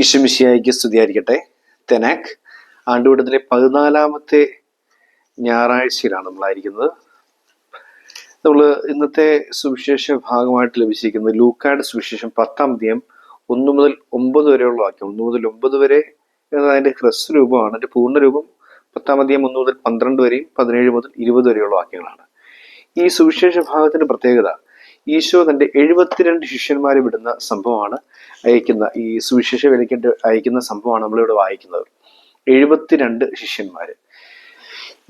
ഈശ്വമിശിയായിക്ക് സ്തുതിയായിരിക്കട്ടെ. തെനാക് ആണ്ടുകൂട്ടത്തിലെ പതിനാലാമത്തെ ഞായറാഴ്ചയിലാണ് നമ്മളായിരിക്കുന്നത്. നമ്മൾ ഇന്നത്തെ സുവിശേഷ ഭാഗമായിട്ട് ലഭിച്ചിരിക്കുന്നത് ലൂക്കാട് സുവിശേഷം പത്താം ദിയം ഒന്ന് മുതൽ ഒമ്പത് വരെയുള്ള വാക്യം. ഒന്ന് മുതൽ ഒമ്പത് വരെ അതിന്റെ ഹ്രസ്വ രൂപമാണ് അതിന്റെ പൂർണരൂപം പത്താം അധ്യായം ഒന്ന് മുതൽ പന്ത്രണ്ട് വരെയും പതിനേഴ് മുതൽ ഇരുപത് വരെയുള്ള വാക്യങ്ങളാണ്. ഈ സുവിശേഷ ഭാഗത്തിന്റെ പ്രത്യേകത ഈശോ തന്റെ എഴുപത്തിരണ്ട് ശിഷ്യന്മാരെ വിടുന്ന സംഭവമാണ് അയക്കുന്ന ഈ സുവിശേഷ വിലക്കിട്ട് അയക്കുന്ന സംഭവമാണ് നമ്മളിവിടെ വായിക്കുന്നത്. എഴുപത്തിരണ്ട് ശിഷ്യന്മാര്.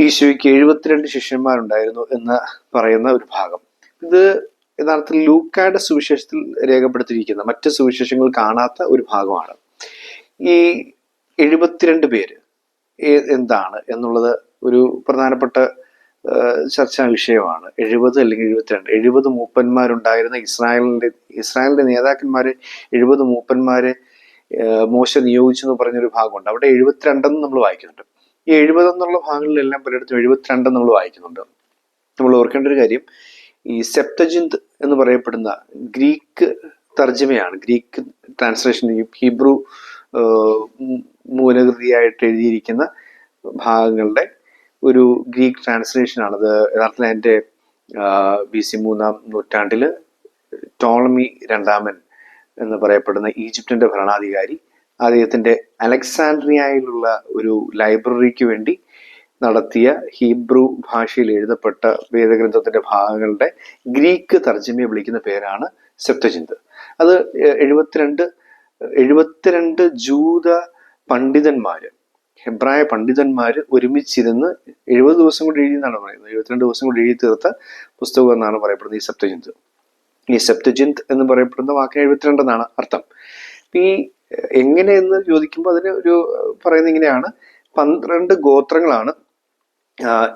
ഈശോയ്ക്ക് എഴുപത്തിരണ്ട് ശിഷ്യന്മാരുണ്ടായിരുന്നു എന്ന് പറയുന്ന ഒരു ഭാഗം. ഇത് യഥാർത്ഥത്തിൽ ലൂക്കായുടെ സുവിശേഷത്തിൽ രേഖപ്പെടുത്തിയിരിക്കുന്ന മറ്റ് സുവിശേഷങ്ങൾ കാണാത്ത ഒരു ഭാഗമാണ്. ഈ എഴുപത്തിരണ്ട് പേര് എന്താണ് എന്നുള്ളത് ഒരു പ്രധാനപ്പെട്ട ചർച്ചാ വിഷയമാണ്. എഴുപത് അല്ലെങ്കിൽ എഴുപത്തിരണ്ട്. എഴുപത് മൂപ്പന്മാരുണ്ടായിരുന്ന ഇസ്രായേലിന്റെ ഇസ്രായേലിന്റെ നേതാക്കന്മാർ എഴുപത് മൂപ്പന്മാരെ മോശം മോശ നിയോഗിച്ചു എന്ന് പറഞ്ഞൊരു ഭാഗമുണ്ട്. അവിടെ എഴുപത്തിരണ്ടെന്ന് നമ്മൾ വായിക്കുന്നുണ്ട്. ഈ എഴുപതെന്നുള്ള ഭാഗങ്ങളിലെല്ലാം പലയിടത്തും എഴുപത്തിരണ്ടെന്ന് നമ്മൾ വായിക്കുന്നുണ്ട്. നമ്മൾ ഓർക്കേണ്ട ഒരു കാര്യം ഈ സെപ്തജിന്ത് എന്ന് പറയപ്പെടുന്ന ഗ്രീക്ക് തർജമയാണ്. ഗ്രീക്ക് ട്രാൻസ്ലേഷൻ ഹീബ്രു മൂലകൃതിയായിട്ട് എഴുതിയിരിക്കുന്ന ഭാഗങ്ങളുടെ ഒരു ഗ്രീക്ക് ട്രാൻസ്ലേഷൻ ആണ്. അത് യഥാർത്ഥത്തിൽ എന്റെ ബി സി മൂന്നാം നൂറ്റാണ്ടിൽ ടോളമി രണ്ടാമൻ എന്ന് പറയപ്പെടുന്ന ഈജിപ്തിന്റെ ഭരണാധികാരി അദ്ദേഹത്തിന്റെ അലക്സാൻഡ്രിയയിലുള്ള ഒരു ലൈബ്രറിക്ക് വേണ്ടി നടത്തിയ ഹീബ്രു ഭാഷയിൽ എഴുതപ്പെട്ട വേദഗ്രന്ഥത്തിന്റെ ഭാഗങ്ങളുടെ ഗ്രീക്ക് തർജമയെ വിളിക്കുന്ന പേരാണ് സെപ്തചിന്ത് അത് എഴുപത്തിരണ്ട് എഴുപത്തിരണ്ട് ജൂത പണ്ഡിതന്മാര് ഹെബ്രായ പണ്ഡിതന്മാർ ഒരുമിച്ചിരുന്ന് എഴുപത് ദിവസം കൊണ്ട് എഴുതി എന്നാണ് പറയുന്നത്. എഴുപത്തിരണ്ട് ദിവസം കൊണ്ട് എഴുതി തീർത്ത പുസ്തകം എന്നാണ് പറയപ്പെടുന്നത് ഈ സപ്തജിന്ത് ഈ സപ്തജിന്ത് എന്ന് പറയപ്പെടുന്ന വാക്കിന് എഴുപത്തിരണ്ട് എന്നാണ് അർത്ഥം. ഈ എങ്ങനെയെന്ന് ചോദിക്കുമ്പോൾ അതിന് ഒരു പറയുന്ന പറയുന്നത് ഇങ്ങനെയാണ്. പന്ത്രണ്ട് ഗോത്രങ്ങളാണ്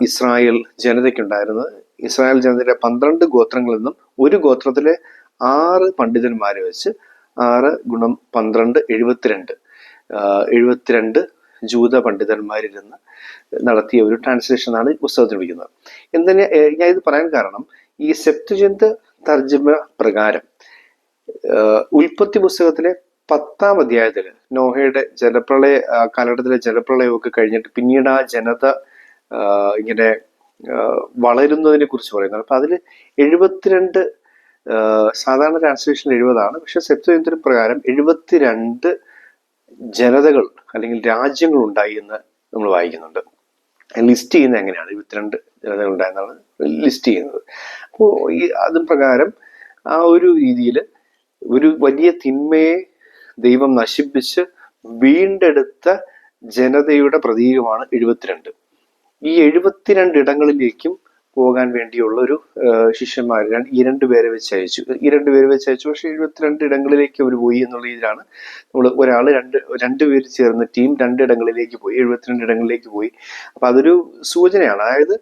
ഇസ്രായേൽ ജനതയ്ക്കുണ്ടായിരുന്നത്. ഇസ്രായേൽ ജനതയുടെ പന്ത്രണ്ട് ഗോത്രങ്ങളിൽ നിന്നും ഒരു ഗോത്രത്തിലെ ആറ് പണ്ഡിതന്മാരെ വെച്ച് ആറ് ഗുണം പന്ത്രണ്ട് എഴുപത്തിരണ്ട്. എഴുപത്തിരണ്ട് ജൂത പണ്ഡിതന്മാരിരുന്ന് നടത്തിയ ഒരു ഈ പുസ്തകത്തിൽ വിളിക്കുന്നത്. എന്തിനാ ഞാൻ ഇത് പറയാൻ കാരണം ഈ സെപ്തുജന്ത് തർജമ പ്രകാരം ഉൽപ്പത്തി പുസ്തകത്തിലെ പത്താം അധ്യായത്തിൽ നോഹയുടെ ജലപ്രളയ കാലഘട്ടത്തിലെ ജലപ്രളയമൊക്കെ കഴിഞ്ഞിട്ട് പിന്നീട് ആ ജനത ഇങ്ങനെ വളരുന്നതിനെ കുറിച്ച് പറയുന്നത്. അപ്പൊ അതിൽ എഴുപത്തിരണ്ട് സാധാരണ ട്രാൻസ്ലേഷൻ എഴുപതാണ് പക്ഷെ സെപ്തുജന്തിന് പ്രകാരം എഴുപത്തിരണ്ട് ജനതകൾ അല്ലെങ്കിൽ രാജ്യങ്ങൾ ഉണ്ടായി എന്ന് നമ്മൾ വായിക്കുന്നുണ്ട്. ലിസ്റ്റ് ചെയ്യുന്നത് എങ്ങനെയാണ്? ഇരുപത്തിരണ്ട് ജനതകൾ ഉണ്ടായെന്നാണ് ലിസ്റ്റ് ചെയ്യുന്നത്. അപ്പോൾ ഈ അത് പ്രകാരം ആ ഒരു രീതിയിൽ ഒരു വലിയ തിന്മയെ ദൈവം നശിപ്പിച്ച് വീണ്ടെടുത്ത ജനതയുടെ പ്രതീകമാണ് എഴുപത്തിരണ്ട്. ഈ എഴുപത്തിരണ്ട് ഇടങ്ങളിലേക്കും പോകാൻ വേണ്ടിയുള്ള ഒരു ശിഷ്യന്മാർ ഈ രണ്ട് പേരെ വെച്ച് അയച്ചു ഈ രണ്ട് പേരെ വെച്ച് അയച്ചു പക്ഷേ എഴുപത്തിരണ്ട് ഇടങ്ങളിലേക്ക് അവർ പോയി എന്നുള്ള രീതിയിലാണ് നമ്മൾ ഒരാൾ രണ്ട് രണ്ട് പേര് ചേർന്ന് ടീം രണ്ട് ഇടങ്ങളിലേക്ക് പോയി എഴുപത്തിരണ്ട് ഇടങ്ങളിലേക്ക് പോയി. അപ്പൊ അതൊരു സൂചനയാണ്. അതായത്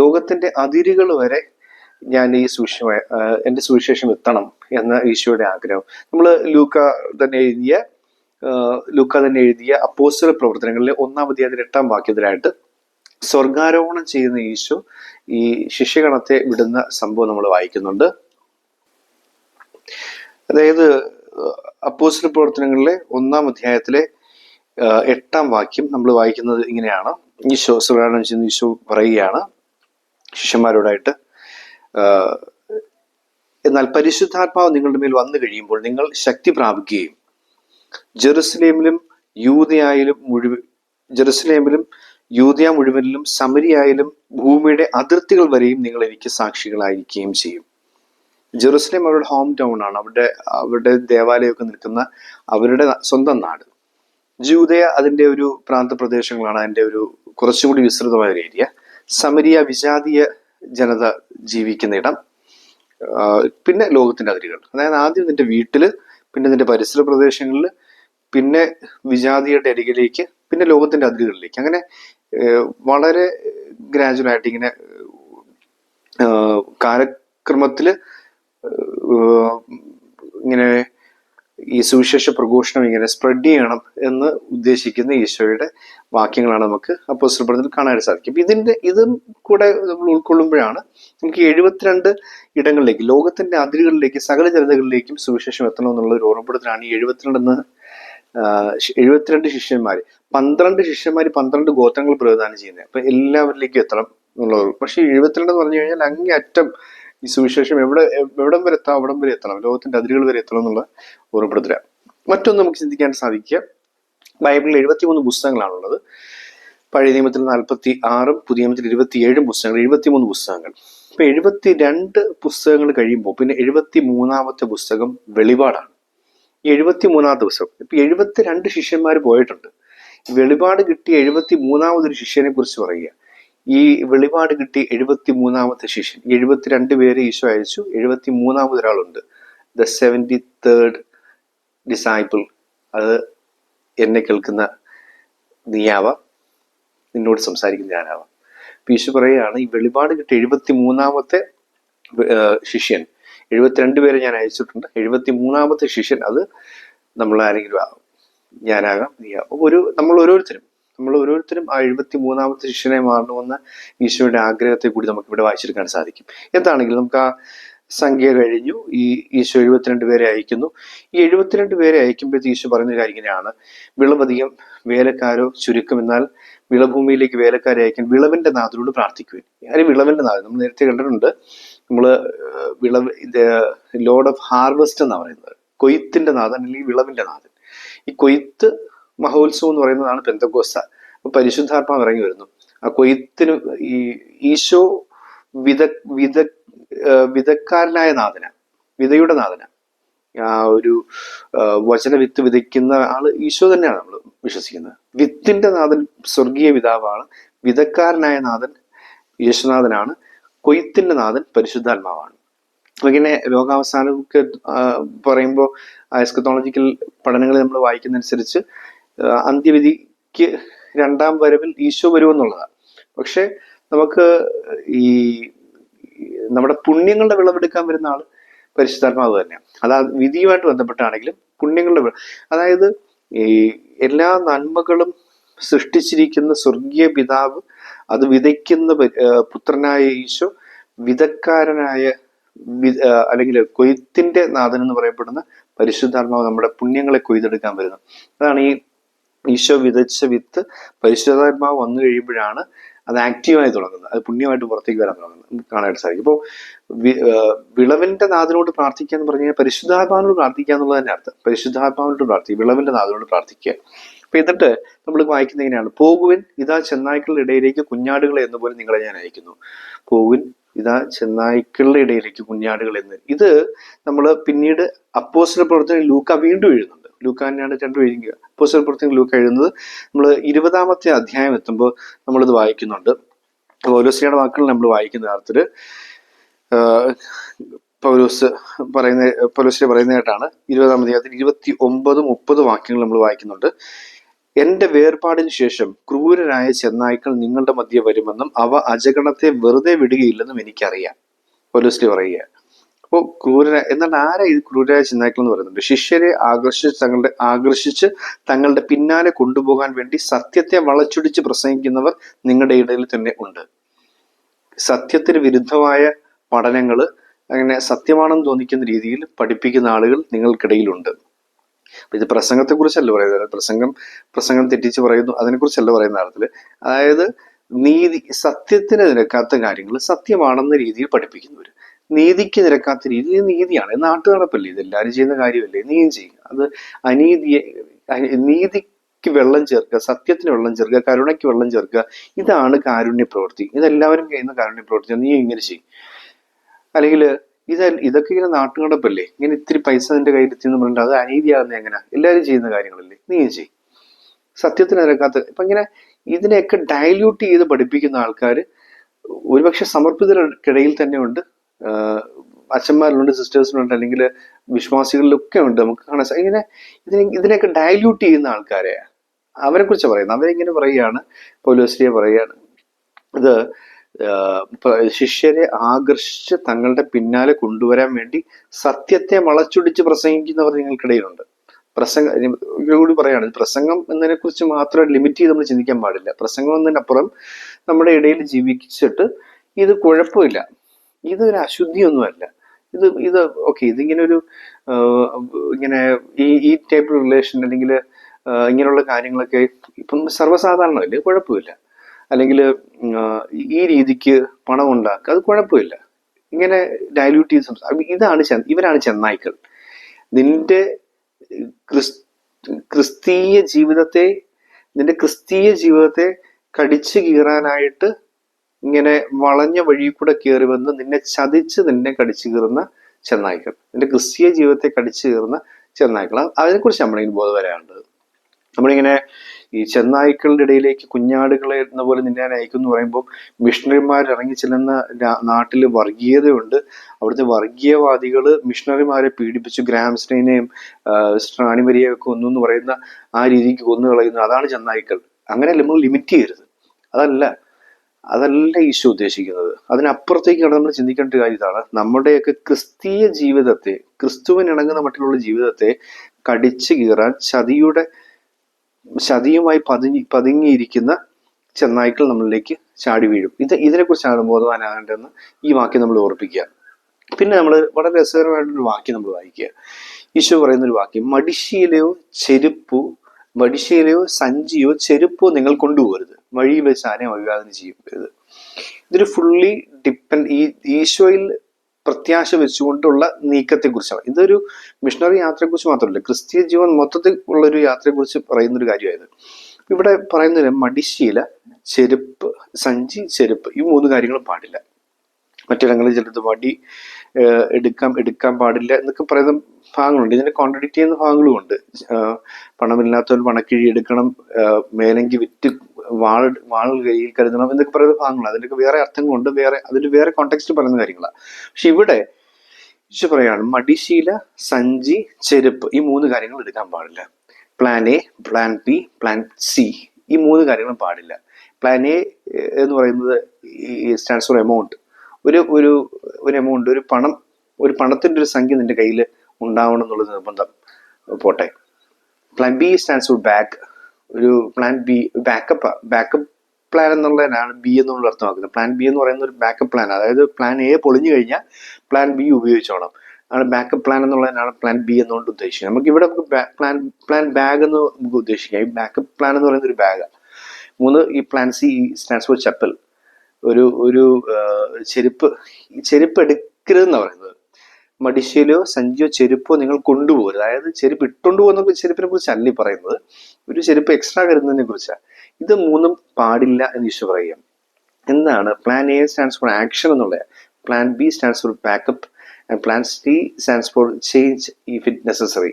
ലോകത്തിന്റെ അതിരുകൾ വരെ ഞാൻ ഈ സുവിശേഷ എന്റെ സുവിശേഷം എത്തണം എന്ന ഈശോയുടെ ആഗ്രഹം. നമ്മൾ ലൂക്ക തന്നെ എഴുതിയ ലൂക്ക തന്നെ എഴുതിയ അപ്പോസ്തല പ്രവർത്തനങ്ങളിലെ ഒന്നാം അധ്യായത്തിൽ എട്ടാം വാക്യത്തിലായിട്ട് സ്വർഗാരോഹണം ചെയ്യുന്ന ഈശോ ഈ ശിഷ്യഗണത്തെ വിടുന്ന സംഭവം നമ്മൾ വായിക്കുന്നുണ്ട്. അതായത് അപ്പോസിന് പ്രവർത്തനങ്ങളിലെ ഒന്നാം അധ്യായത്തിലെ എട്ടാം വാക്യം നമ്മൾ വായിക്കുന്നത് ഇങ്ങനെയാണ്. ഈശോ സ്വർഗാരോഹണം ചെയ്യുന്ന ഈശോ പറയുകയാണ് ശിഷ്യന്മാരോടായിട്ട് എന്നാൽ പരിശുദ്ധാത്മാവ് നിങ്ങളുടെ മേൽ വന്നു കഴിയുമ്പോൾ നിങ്ങൾ ശക്തി പ്രാപിക്കുകയും ജെറുസലേമിലും യൂതയായാലും മുഴുവൻ ജെറുസലേമിലും യൂതയ മുഴുവനിലും സമരിയായാലും ഭൂമിയുടെ അതിർത്തികൾ വരെയും നിങ്ങൾ എനിക്ക് സാക്ഷികളായിരിക്കുകയും ചെയ്യും. ജെറുസലേം അവരുടെ ഹോം ടൗൺ ആണ്. അവരുടെ അവരുടെ ദേവാലയമൊക്കെ നിൽക്കുന്ന അവരുടെ സ്വന്തം നാട്. ജൂതയ അതിന്റെ ഒരു പ്രാന്ത പ്രദേശങ്ങളാണ് അതിന്റെ ഒരു കുറച്ചുകൂടി വിസ്തൃതമായ ഒരു ഏരിയ സമരിയ വിജാതീയ ജനത ജീവിക്കുന്ന ഇടം. പിന്നെ ലോകത്തിന്റെ അതിരുകൾ. അതായത് ആദ്യം നിന്റെ വീട്ടിൽ പിന്നെ നിന്റെ പരിസര പ്രദേശങ്ങളിൽ പിന്നെ വിജാതിയുടെ അരികിലേക്ക് പിന്നെ ലോകത്തിന്റെ അതിരുകളിലേക്ക്. അങ്ങനെ വളരെ ഗ്രാജുവൽ ആയിട്ട് ഇങ്ങനെ കാലക്രമത്തിൽ ഇങ്ങനെ ഈ സുവിശേഷ പ്രഘോഷണം ഇങ്ങനെ സ്പ്രെഡ് ചെയ്യണം എന്ന് ഉദ്ദേശിക്കുന്ന ഈശോയുടെ വാക്യങ്ങളാണ് നമുക്ക് അപ്പോസ്റ്റൽ കാണാൻ സാധിക്കും. ഇതിന്റെ ഇതും കൂടെ നമ്മൾ ഉൾക്കൊള്ളുമ്പോഴാണ് നമുക്ക് എഴുപത്തിരണ്ട് ഇടങ്ങളിലേക്ക് ലോകത്തിന്റെ അതിരുകളിലേക്ക് സകല ജനതകളിലേക്കും സുവിശേഷം എത്തണം എന്നുള്ള ഒരു ഓർമ്മപ്പെടുത്തലാണ് ഈ എഴുപത്തിരണ്ട് എന്ന് എഴുപത്തിരണ്ട് ശിഷ്യന്മാർ പന്ത്രണ്ട് ശിഷ്യന്മാർ പന്ത്രണ്ട് ഗോത്രങ്ങൾ പ്രതിദാനം ചെയ്യുന്നത്. അപ്പൊ എല്ലാവരിലേക്കും എത്തണം എന്നുള്ളത്. പക്ഷെ എഴുപത്തിരണ്ട് എന്ന് പറഞ്ഞു കഴിഞ്ഞാൽ അങ്ങേ അറ്റം ഈ സുവിശേഷം എവിടെ എവിടം വരെ എത്താം അവിടം വരെ എത്തണം. ലോകത്തിന്റെ അതിരുകൾ വരെ എത്തണം എന്നുള്ള ഓർമ്മപ്പെടുത്തുക മറ്റൊന്ന് നമുക്ക് ചിന്തിക്കാൻ സാധിക്കുക. ബൈബിളിൽ എഴുപത്തിമൂന്ന് പുസ്തകങ്ങളാണുള്ളത്. പഴയ നിയമത്തിൽ നാൽപ്പത്തി ആറും പുതിയ നിയമത്തിൽ ഇരുപത്തിയേഴും പുസ്തകങ്ങൾ എഴുപത്തിമൂന്ന് പുസ്തകങ്ങൾ. ഇപ്പൊ എഴുപത്തി രണ്ട് പുസ്തകങ്ങൾ കഴിയുമ്പോൾ പിന്നെ എഴുപത്തി മൂന്നാമത്തെ പുസ്തകം വെളിപാടാണ്. എഴുപത്തി മൂന്നാമത്തെ പുസ്തകം. ഇപ്പൊ എഴുപത്തി രണ്ട് ശിഷ്യന്മാർ പോയിട്ടുണ്ട്. വെളിപാട് കിട്ടിയ എഴുപത്തി മൂന്നാമതൊരു ശിഷ്യനെ കുറിച്ച് പറയുക. ഈ വെളിപാട് കിട്ടിയ എഴുപത്തി മൂന്നാമത്തെ ശിഷ്യൻ എഴുപത്തിരണ്ട് പേരെ ഈശോ അയച്ചു എഴുപത്തി മൂന്നാമത് ഒരാളുണ്ട് ദ സെവന്റി തേർഡ് ഡിസൈപ്പിൾ അത് എന്നെ കേൾക്കുന്ന നീയാവാം. നിന്നോട് സംസാരിക്കുന്ന ഞാനാവാം. ഈശോ പറയുകയാണ് ഈ വെളിപാട് കിട്ടിയ എഴുപത്തി മൂന്നാമത്തെ ശിഷ്യൻ എഴുപത്തിരണ്ട് പേരെ ഞാൻ അയച്ചിട്ടുണ്ട്. എഴുപത്തി മൂന്നാമത്തെ ശിഷ്യൻ അത് നമ്മൾ ആരെങ്കിലും ആകും. ഞാനാകാം നീയാകാം ഒരു നമ്മൾ ഓരോരുത്തരും നമ്മൾ ഓരോരുത്തരും ആ എഴുപത്തി മൂന്നാമത്തെ ശിഷ്യനെ മാറണമെന്ന ഈശോയുടെ ആഗ്രഹത്തെ കൂടി നമുക്ക് ഇവിടെ വായിച്ചെടുക്കാൻ സാധിക്കും. എന്താണെങ്കിലും നമുക്ക് ആ സംഖ്യ കഴിഞ്ഞു. ഈ ഈശോ എഴുപത്തിരണ്ട് പേരെ അയക്കുന്നു. ഈ എഴുപത്തിരണ്ട് പേരെ അയക്കുമ്പോഴത്തെ ഈശോ പറയുന്ന കാര്യം ഇങ്ങനെയാണ്. വിളവധികം വേലക്കാരോ ചുരുക്കം എന്നാൽ വിളഭൂമിയിലേക്ക് വേലക്കാരെ അയക്കാൻ വിളവിന്റെ നാഥനോട് പ്രാർത്ഥിക്കുവാൻ. ആരും വിളവിന്റെ നാഥൻ. നമ്മൾ നേരത്തെ കണ്ടിട്ടുണ്ട്. നമ്മൾ വിളവ് ഇത് ലോഡ് ഓഫ് ഹാർവെസ്റ്റ് എന്നാണ് പറയുന്നത്. കൊയ്ത്തിന്റെ നാഥൻ അല്ലെങ്കിൽ വിളവിന്റെ നാഥൻ. ഈ കൊയ്ത്ത് മഹോത്സവം എന്ന് പറയുന്നതാണ് പെന്തക്കോസ്ത. അപ്പോൾ പരിശുദ്ധാത്മാവ് ഇറങ്ങി വരുന്നു. ആ കൊയ്ത്തിന് ഈ ഈശോ വിദ വിദ വിതക്കാരനായ നാഥന വിതയുടെ നാഥന. ആ ഒരു വചന വിത്ത് വിതയ്ക്കുന്ന ആൾ ഈശോ തന്നെയാണ് നമ്മൾ വിശ്വസിക്കുന്നത്. വിത്തിന്റെ നാഥൻ സ്വർഗീയ പിതാവാണ് വിതക്കാരനായ നാഥൻ യേശുനാഥനാണ് കൊയ്ത്തിന്റെ നാഥൻ പരിശുദ്ധാത്മാവാണ്. ഇങ്ങനെ ലോകാവസാനമൊക്കെ പറയുമ്പോൾ എസ്കത്തോളജിക്കൽ പഠനങ്ങൾ നമ്മൾ വായിക്കുന്നതനുസരിച്ച് അന്ത്യവിധിക്ക് രണ്ടാം വരവിൽ ഈശോ വരുമെന്നുള്ളതാണ് പക്ഷെ നമുക്ക് ഈ നമ്മുടെ പുണ്യങ്ങളുടെ വിളവെടുക്കാൻ വരുന്ന ആൾ പരിശുദ്ധാത്മാവ് തന്നെയാണ് അത് വിധിയുമായിട്ട് ബന്ധപ്പെട്ടാണെങ്കിലും പുണ്യങ്ങളുടെ അതായത് ഈ എല്ലാ നന്മകളും സൃഷ്ടിച്ചിരിക്കുന്ന സ്വർഗീയ പിതാവ് അത് വിതയ്ക്കുന്ന പുത്രനായ ഈശോ വിധക്കാരനായ അല്ലെങ്കിൽ കൊയ്ത്തിന്റെ നാഥൻ എന്ന് പറയപ്പെടുന്ന പരിശുദ്ധാത്മാവ് നമ്മുടെ പുണ്യങ്ങളെ കൊയ്തെടുക്കാൻ വരുന്നു. അതാണ് ഈ ഈശോ വിതച്ച വിത്ത് പരിശുദ്ധാത്മാവ് വന്നു കഴിയുമ്പോഴാണ് അത് ആക്റ്റീവായി തുടങ്ങുന്നത്. അത് പുണ്യമായിട്ട് പുറത്തേക്ക് വരാൻ തുടങ്ങുന്നത്. കാണാനായിട്ട് സാധിക്കും. ഇപ്പോൾ വിളവിന്റെ നാഥനോട് പ്രാർത്ഥിക്കുക എന്ന് പറഞ്ഞു കഴിഞ്ഞാൽ പരിശുദ്ധാത്മാവിനോട് പ്രാർത്ഥിക്കുക എന്നുള്ളത് തന്നെ അർത്ഥം. പരിശുദ്ധാത്മാവിനോട് പ്രാർത്ഥിക്കുക വിളവിന്റെ നാഥനോട് പ്രാർത്ഥിക്കുക. അപ്പൊ എന്നിട്ട് നമ്മൾ വായിക്കുന്ന എങ്ങനെയാണ്? പോകുവിൻ ഇതാ ചെന്നായ്ക്കളുടെ ഇടയിലേക്ക് കുഞ്ഞാടുകളെ എന്ന് പോലും നിങ്ങളെ ഞാൻ അയക്കുന്നു. പോകുവിൻ ഇതാ ചെന്നായ്ക്കളുടെ ഇടയിലേക്ക് കുഞ്ഞാടുകൾ എന്ന്. ഇത് നമ്മൾ പിന്നീട് അപ്പോസ്റ്റൽ പ്രവർത്തനം ലൂക്ക വീണ്ടും എഴുതുന്നുണ്ട്. ലൂക്കാനാണ് തന്നെയാണ് രണ്ടും എഴുതുക അപ്പോസ്റ്റൽ പ്രവർത്തനം ലൂക്ക എഴുതുന്നത് നമ്മൾ ഇരുപതാമത്തെ അധ്യായം എത്തുമ്പോൾ നമ്മളിത് വായിക്കുന്നുണ്ട്. പൗലോസിയുടെ വാക്കുകൾ നമ്മൾ വായിക്കുന്ന കാര്യത്തിൽ പൗലോസ് പറയുന്ന പൗലോസിനെ പറയുന്നതായിട്ടാണ് ഇരുപതാം അധ്യായത്തിൽ ഇരുപത്തി ഒമ്പത് മുപ്പത് വാക്യങ്ങൾ നമ്മൾ വായിക്കുന്നുണ്ട്. എന്റെ വേർപാടിന് ശേഷം ക്രൂരരായ ചെന്നായ്ക്കൾ നിങ്ങളുടെ മധ്യ വരുമെന്നും അവ അജഗണത്തെ വെറുതെ വിടുകയില്ലെന്നും എനിക്കറിയാം. പോലീസിൽ പറയുക. അപ്പോൾ ക്രൂര എന്നാൽ ആരാ ഈ ക്രൂരരായ ചെന്നായ്ക്കൾ എന്ന് പറയുന്നുണ്ട് ശിഷ്യരെ ആകർഷിച്ച് തങ്ങളുടെ ആകർഷിച്ച് തങ്ങളുടെ പിന്നാലെ കൊണ്ടുപോകാൻ വേണ്ടി സത്യത്തെ വളച്ചൊടിച്ച് പ്രസംഗിക്കുന്നവർ നിങ്ങളുടെ ഇടയിൽ തന്നെ ഉണ്ട്. സത്യത്തിന് വിരുദ്ധമായ പഠനങ്ങൾ അങ്ങനെ സത്യമാണെന്ന് തോന്നിക്കുന്ന രീതിയിൽ പഠിപ്പിക്കുന്ന ആളുകൾ നിങ്ങൾക്കിടയിലുണ്ട്. ഇത് പ്രസംഗത്തെ കുറിച്ചല്ല പറയുന്നത്. പ്രസംഗം പ്രസംഗം തെറ്റിച്ച് പറയുന്നു അതിനെക്കുറിച്ചല്ല പറയുന്ന തരത്തിൽ അതായത് നീതി സത്യത്തിന് നിരക്കാത്ത കാര്യങ്ങൾ സത്യമാണെന്ന രീതിയിൽ പഠിപ്പിക്കുന്നവർ നീതിക്ക് നിരക്കാത്ത രീതി നീതിയാണ്. നാട്ടു നടപ്പല്ലേ ഇത് എല്ലാവരും ചെയ്യുന്ന കാര്യമല്ലേ? നീയും ചെയ്യും. അത് അനീതിയെ നീതിക്ക് വെള്ളം ചേർക്കുക സത്യത്തിന് വെള്ളം ചേർക്കുക കരുണയ്ക്ക് വെള്ളം ചേർക്കുക ഇതാണ് കാരുണ്യ പ്രവൃത്തി ഇതെല്ലാവരും ചെയ്യുന്ന കാരുണ്യ പ്രവൃത്തി നീ ഇങ്ങനെ ചെയ്യും. അല്ലെങ്കിൽ ഇത് ഇതൊക്കെ ഇങ്ങനെ നാട്ടുകടപ്പല്ലേ ഇങ്ങനെ ഇത്തിരി പൈസ നിന്റെ കയ്യിൽ എത്തിയെന്ന് പറഞ്ഞിട്ട് അത് അനീതിയാകുന്ന എങ്ങനെ? എല്ലാവരും ചെയ്യുന്ന കാര്യങ്ങളല്ലേ? നീ ചെയ്യും. സത്യത്തിന് നിരക്കാത്ത ഇപ്പൊ ഇങ്ങനെ ഇതിനെയൊക്കെ ഡയല്യൂട്ട് ചെയ്ത് പഠിപ്പിക്കുന്ന ആൾക്കാർ ഒരുപക്ഷെ സമർപ്പിതർക്കിടയിൽ തന്നെ ഉണ്ട്. അച്ഛന്മാരിലുണ്ട് സിസ്റ്റേഴ്സിലുണ്ട് അല്ലെങ്കിൽ വിശ്വാസികളിലൊക്കെ ഉണ്ട് നമുക്ക് കാണാൻ ഇങ്ങനെ ഇതിനെ ഇതിനെയൊക്കെ ഡയല്യൂട്ട് ചെയ്യുന്ന ആൾക്കാരെ അവരെ കുറിച്ച് പറയുന്നത്. അവരിങ്ങനെ പറയുകയാണ് പോലീസ് പറയുകയാണ്. ഇത് ശിഷ്യരെ ആകർഷിച്ച് തങ്ങളുടെ പിന്നാലെ കൊണ്ടുവരാൻ വേണ്ടി സത്യത്തെ വളച്ചൊടിച്ച് പ്രസംഗിക്കുന്നവർ നിങ്ങൾക്കിടയിലുണ്ട്. പ്രസംഗം കൂടി പറയാണ് പ്രസംഗം എന്നതിനെ കുറിച്ച് മാത്രം ലിമിറ്റ് ചെയ്ത് നമ്മൾ ചിന്തിക്കാൻ പാടില്ല. പ്രസംഗം എന്നതിനപ്പുറം നമ്മുടെ ഇടയിൽ ജീവിച്ചിട്ട് ഇത് കുഴപ്പമില്ല. ഇത് ഇതൊരു അശുദ്ധിയൊന്നുമല്ല. ഇത് ഇത് ഓക്കെ ഇതിങ്ങനെ ഒരു ഇങ്ങനെ ഈ ഈ ടൈപ്പ് റിലേഷൻ അല്ലെങ്കിൽ ഇങ്ങനെയുള്ള കാര്യങ്ങളൊക്കെ ഇപ്പം സർവസാധാരണമല്ലേ? കുഴപ്പമില്ല. അല്ലെങ്കിൽ ഈ രീതിക്ക് പണം ഉണ്ടാക്കുക അത് കുഴപ്പമില്ല. ഇങ്ങനെ ഡയലൂട്ട് ചെയ്ത് സംസാരം ഇതാണ് ഇവരാണ് ചെന്നായ്ക്കൾ. നിന്റെ ക്രിസ് ക്രിസ്തീയ ജീവിതത്തെ നിന്റെ ക്രിസ്തീയ ജീവിതത്തെ കടിച്ചു കീറാനായിട്ട് ഇങ്ങനെ വളഞ്ഞ വഴി കൂടെ കയറി വന്ന് നിന്നെ ചതിച്ച് നിന്നെ കടിച്ചു കീറുന്ന ചെന്നായ്ക്കൾ. നിന്റെ ക്രിസ്തീയ ജീവിതത്തെ കടിച്ചു കീറുന്ന ചെന്നായ്ക്കൾ അത് അതിനെക്കുറിച്ച് നമ്മളിങ്ങനെ ബോധവരാണ്ടത് നമ്മളിങ്ങനെ ഈ ചെന്നായ്ക്കളുടെ ഇടയിലേക്ക് കുഞ്ഞാടുകളെ എന്ന പോലെ നിന്നെ അയക്കുന്നു പറയുമ്പോൾ മിഷണറിമാർ ഇറങ്ങി ചെല്ലുന്ന നാട്ടിൽ വർഗീയതയുണ്ട്. അവിടുത്തെ വർഗീയവാദികൾ മിഷണറിമാരെ പീഡിപ്പിച്ചു ഗ്രാംസ്റ്റിനെയും റാണിമരിയെയും ഒക്കെ കൊന്നു എന്ന് പറയുന്ന ആ രീതിക്ക് കൊന്നു കളയുന്നു അതാണ് ചെന്നായ്ക്കൾ. അങ്ങനെ നമ്മൾ ലിമിറ്റ് ചെയ്യരുത്. അതല്ല അതല്ല ഈശോ ഉദ്ദേശിക്കുന്നത്. അതിനപ്പുറത്തേക്കാണ് നമ്മൾ ചിന്തിക്കേണ്ട കാര്യം ഇതാണ്. നമ്മുടെയൊക്കെ ക്രിസ്തീയ ജീവിതത്തെ ക്രിസ്തുവിനിണങ്ങുന്ന മട്ടിലുള്ള ജീവിതത്തെ കടിച്ചു കീറാൻ ചതിയുടെ ചതിയുമായി പതിഞ്ഞി പതുങ്ങിയിരിക്കുന്ന ചെന്നായ്ക്കൾ നമ്മളിലേക്ക് ചാടി വീഴും. ഇത് ഇതിനെക്കുറിച്ചാണ് ബോധവാനാകേണ്ടതെന്ന് ഈ വാക്യം നമ്മൾ ഓർപ്പിക്കുക. പിന്നെ നമ്മൾ വളരെ രസകരമായിട്ടൊരു വാക്യം നമ്മൾ വായിക്കുക. ഈശോ പറയുന്ന ഒരു വാക്യം മടിശീലയോ ചെരുപ്പോ മടിശീലയോ സഞ്ചിയോ ചെരുപ്പോ നിങ്ങൾ കൊണ്ടുപോകരുത്. വഴിയിൽ വെച്ച് ആരെയും അഭിവാദനം ചെയ്യരുത്. ഇതൊരു ഫുള്ളി ഡിപ്പെൻഡ് ഈ ഈശോയിൽ പ്രത്യാശ വെച്ചുകൊണ്ടുള്ള നീക്കത്തെക്കുറിച്ചാണ്. ഇതൊരു മിഷണറി യാത്രയെക്കുറിച്ച് മാത്രമല്ല ക്രിസ്തീയ ജീവൻ മൊത്തത്തിൽ ഉള്ളൊരു യാത്രയെക്കുറിച്ച് പറയുന്നൊരു കാര്യമായത്. ഇവിടെ പറയുന്നത് മടിശീല ചെരുപ്പ് സഞ്ചി ചെരുപ്പ് ഈ മൂന്ന് കാര്യങ്ങളും പാടില്ല. മറ്റിടങ്ങളിൽ ചിലത് വടി എടുക്കാൻ എടുക്കാം എടുക്കാൻ പാടില്ല എന്നൊക്കെ പറയുന്ന ഭാഗങ്ങളുണ്ട്. ഇതിനെ കോൺട്രഡിക്ട് ചെയ്യുന്ന ഭാഗങ്ങളും ഉണ്ട്. പണമില്ലാത്തവർ പണക്കിഴി എടുക്കണം മേലെങ്കി വിറ്റ് വാൾ വാൾ കയ്യിൽ കരുതണം എന്നൊക്കെ പറയുന്ന ഭാഗങ്ങളാണ് അതിനൊക്കെ വേറെ അർത്ഥങ്ങളുണ്ട് വേറെ അതിന് വേറെ കോണ്ടെക്സ്റ്റ് പറയുന്ന കാര്യങ്ങളാണ് പക്ഷെ ഇവിടെ പറയാണ് മടിശീല സഞ്ചി ചെരുപ്പ് ഈ മൂന്ന് കാര്യങ്ങൾ എടുക്കാൻ പാടില്ല. Plan A plan B plan C ഈ മൂന്ന് കാര്യങ്ങളും പാടില്ല. പ്ലാൻ എ എന്ന് പറയുന്നത് ഈ സ്റ്റാൻഡ്സ് ഫോർ എമൗണ്ട് ഒരു ഒരു ഒരു എമൗണ്ട് ഒരു പണം ഒരു പണത്തിന്റെ ഒരു സംഖ്യ നിന്റെ കയ്യിൽ ഉണ്ടാവണം എന്നുള്ളത് നിർബന്ധം. പോട്ടെ. Plan B stands for back ഒരു plan B backup backup plan എന്നുള്ളതിനാണ് B എന്നുള്ള അർത്ഥമാക്കുന്നത്. പ്ലാൻ ബി എന്ന് പറയുന്ന ഒരു ബാക്കപ്പ് പ്ലാൻ അതായത് പ്ലാൻ എ പൊളിഞ്ഞു കഴിഞ്ഞാൽ പ്ലാൻ ബി ഉപയോഗിച്ചോണം ആണ് ബാക്കപ്പ് പ്ലാൻ എന്നുള്ളതിനാണ് പ്ലാൻ ബി എന്നുകൊണ്ട് ഉദ്ദേശിക്കുന്നത് നമുക്ക് ഇവിടെ നമുക്ക് പ്ലാൻ പ്ലാൻ ബാഗ് എന്ന് നമുക്ക് ഉദ്ദേശിക്കാം. ഈ ബാക്കപ്പ് പ്ലാൻ എന്ന് പറയുന്ന ഒരു ബാഗാണ് മൂന്ന് ഈ plan C stands for chappal ഒരു ഒരു ചെരുപ്പ് ചെരുപ്പ് എടുക്കരുതെന്ന് പറയുന്നത്. മടിശയിലോ സഞ്ചിയോ ചെരുപ്പോ നിങ്ങൾ കൊണ്ടുപോകരുത്. അതായത് ചെരുപ്പ് ഇട്ടുകൊണ്ട് പോകുന്ന ചെരുപ്പിനെ കുറിച്ചല്ല ഈ പറയുന്നത്. ഒരു ചെരുപ്പ് എക്സ്ട്രാ കരുതുന്നതിനെ കുറിച്ചാണ് ഇത് മൂന്നും പാടില്ല എന്ന് ഈശോ പറയുക എന്താണ്? Plan A stands for action എന്നുള്ള plan B stands for backup and plan C stands for change if it necessary